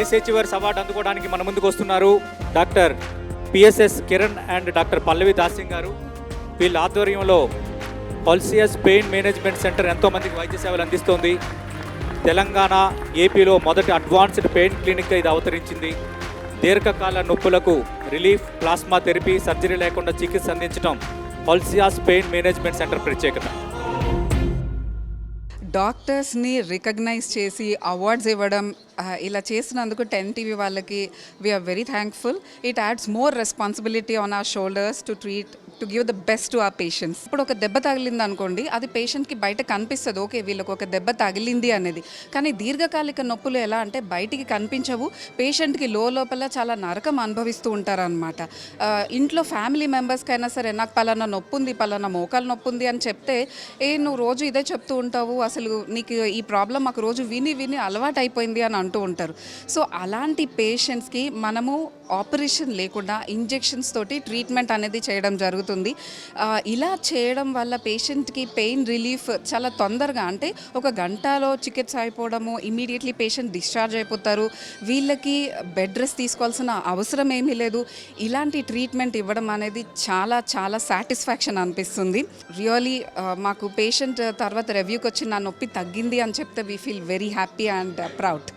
ACH verse award అందుకోవడానికి మన ముందుకు వస్తున్నారు doctor PSS Kiran and doctor Pallavi Dasing garu. వీళ్ళ ఆధ్వర్యంలో పల్సియస్ పెయిన్ మేనేజ్మెంట్ సెంటర్ ఎంతో మందికి వైద్య సేవలు అందిస్తోంది. తెలంగాణ ఏపీలో మొదటి అడ్వాన్స్డ్ పెయిన్ క్లినిక్గా ఇది అవతరించింది. దీర్ఘకాల నొప్పులకు రిలీఫ్ ప్లాస్మా థెరపీ సర్జరీ లేకుండా చికిత్స అందించడం పల్సియాస్ పెయిన్ మేనేజ్మెంట్ సెంటర్ ప్రత్యేకత. డాక్టర్స్ని రికగ్నైజ్ చేసి అవార్డ్స్ ఇవ్వడం ఇలా చేసినందుకు టెన్ టీవీ వాళ్ళకి we very thankful it adds more responsibility on our shoulders to treat to give the best to our patients ఇప్పుడు ఒక దెబ్బ తగిలింది అనుకోండి అది పేషెంట్కి బయట కనిపిస్తుంది. ఓకే వీళ్ళకి ఒక దెబ్బ తగిలింది అనేది. కానీ దీర్ఘకాలిక నొప్పులు ఎలా అంటే బయటికి కనిపించవు. పేషెంట్కి లో లోపల చాలా నరకం అనుభవిస్తూ ఉంటారనమాట ఇంట్లో ఫ్యామిలీ మెంబర్స్కైనా సరే నాకు పలానా నొప్పి ఉంది పలానా మోకాలు నొప్పి ఉంది అని చెప్తే ఏ నువ్వు రోజు ఇదే చెప్తూ ఉంటావు. అసలు నీకు ఈ ప్రాబ్లం మాకు రోజు విని విని అలవాటు అయిపోయింది అని అంటూ ఉంటారు. సో అలాంటి పేషెంట్స్కి మనము ఆపరేషన్ లేకుండా ఇంజెక్షన్స్ తోటి ట్రీట్మెంట్ అనేది చేయడం జరుగుతుంది. జరుగుతుంది. ఇలా చేయడం వల్ల పేషెంట్కి పెయిన్ రిలీఫ్ చాలా తొందరగా అంటే ఒక గంటలో చికిత్స అయిపోవడము ఇమీడియట్లీ పేషెంట్ డిశ్చార్జ్ అయిపోతారు. వీళ్ళకి బెడ్ రెస్ట్ తీసుకోవాల్సిన అవసరం ఏమీ లేదు. ఇలాంటి ట్రీట్మెంట్ ఇవ్వడం అనేది చాలా చాలా సాటిస్ఫాక్షన్ అనిపిస్తుంది. రియలీ మాకు పేషెంట్ తర్వాత రివ్యూకి వచ్చి నా నొప్పి తగ్గింది అని చెప్తే we feel very happy and proud